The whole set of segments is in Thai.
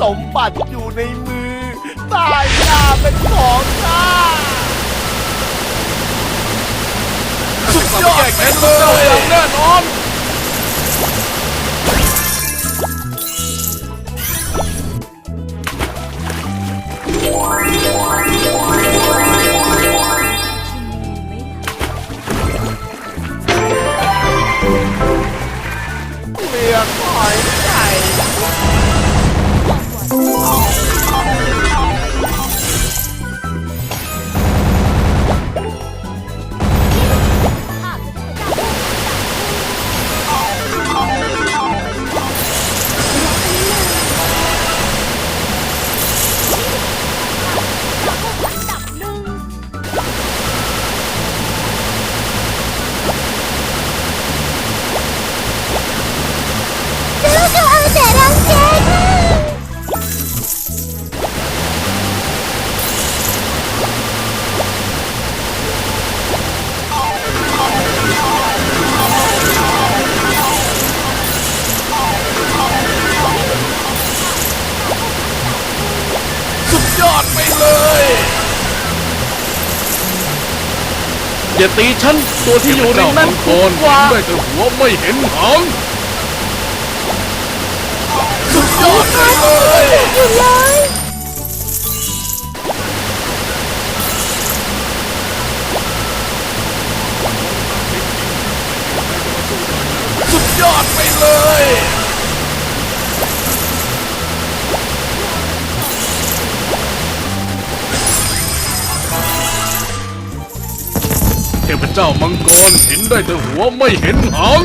สมบัติอยู่ในมือ ตายหน้าเป็นของข้าสุดยอดไปเลยองแน่นอน ดยอดไปเลยอย่าตีฉันตัวที่อยู่ในนั้นโกถูกนกว่าได้แต่หัวไม่เห็นหางสุดยอดไปเลยสุดยอดไปเลย เทพเจ้ามังกรเห็นได้แต่หัวไม่เห็นหาง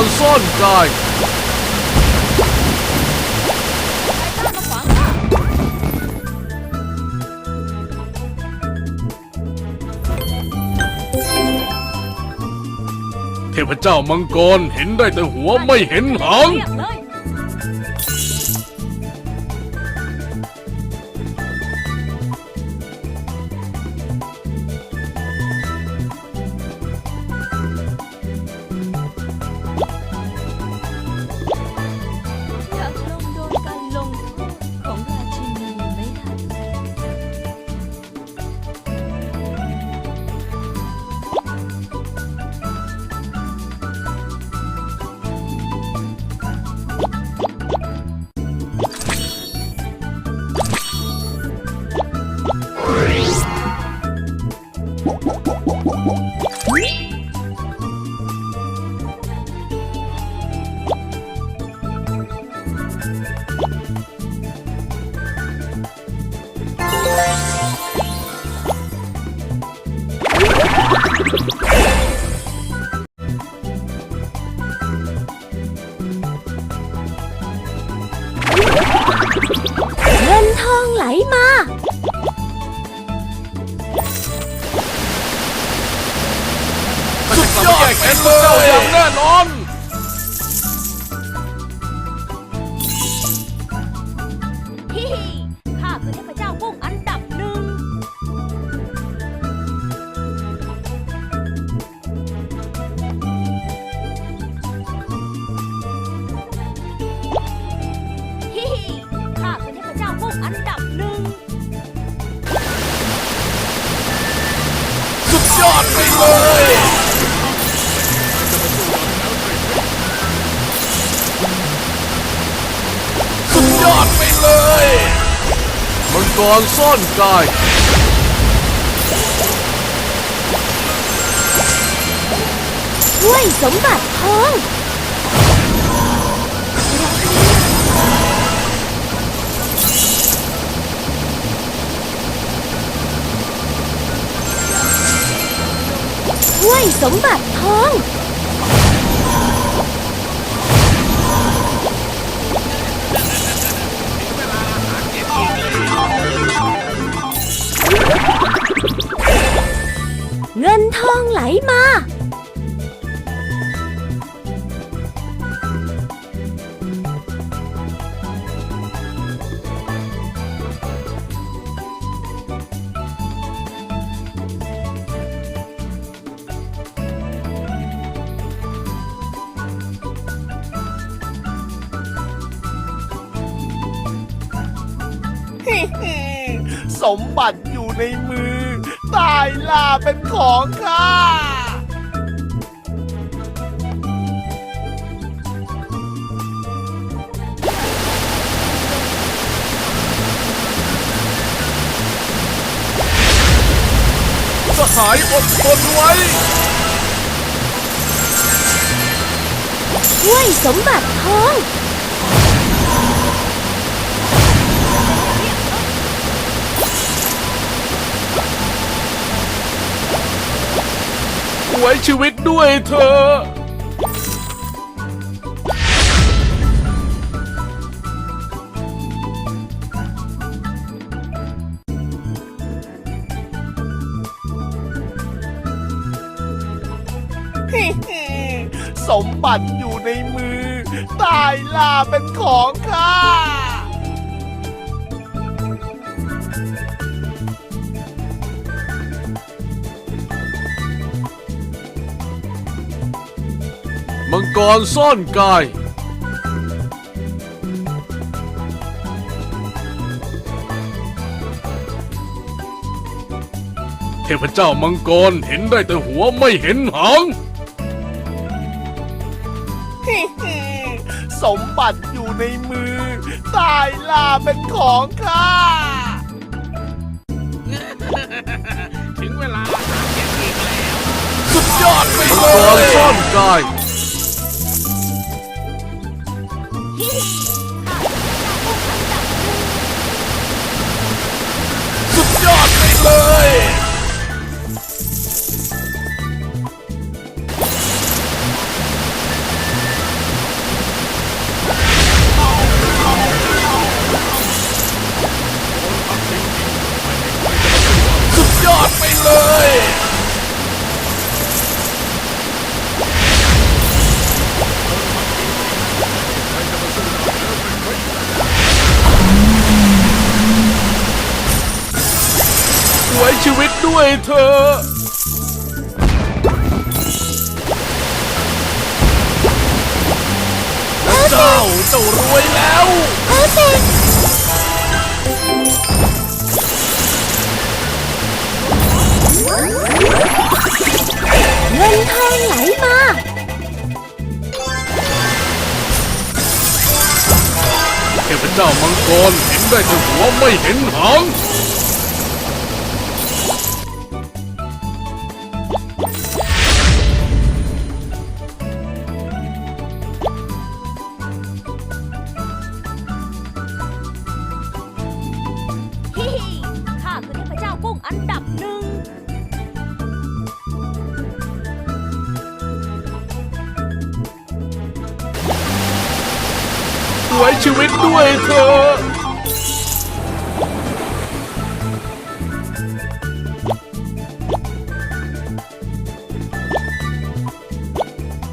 รซ่อนกายใครกล้ามาขวางข้าเทพเจ้ามังกรเห็นได้แต่หัวไม่เห็นหาง เรียกเลยอย องไหลมา สุดยอดไปเลเจ้ายอย่างแน่นอน ยอดไปเลยสุดยอดไปเลยมังกรซ่อนกายด้วยสมบัติทอง ถ้วยสมบัติทอง เงินทองไหลมา สมบัติอยู่ในมือ ตายล่าเป็นของข้าสหายอดทนไว้ถ้วยสมบัติทอง ไว้ชีวิตด้วยเธอ สมบัติอยู่ในมือ ตายล่าเป็นของข้า มังกรซ่อนกาย เทพเจ้ามังกรเห็นได้แต่หัวไม่เห็นหาง สมบัติอยู่ในมือ ตายล่าเป็นของข้า ถึงเวลาหาเก็บอีกแล้ว สุดยอดไปมังเลกรย ซ่อนกาย สุ เธอเจ้าเจ้ารวยแล้วเพอร์เฟกเงินทองไหลมาเทพเจ้ามังกรเห็นได้แต่หัวไม่เห็นหาง ว้ชีวิตด้วยเธอ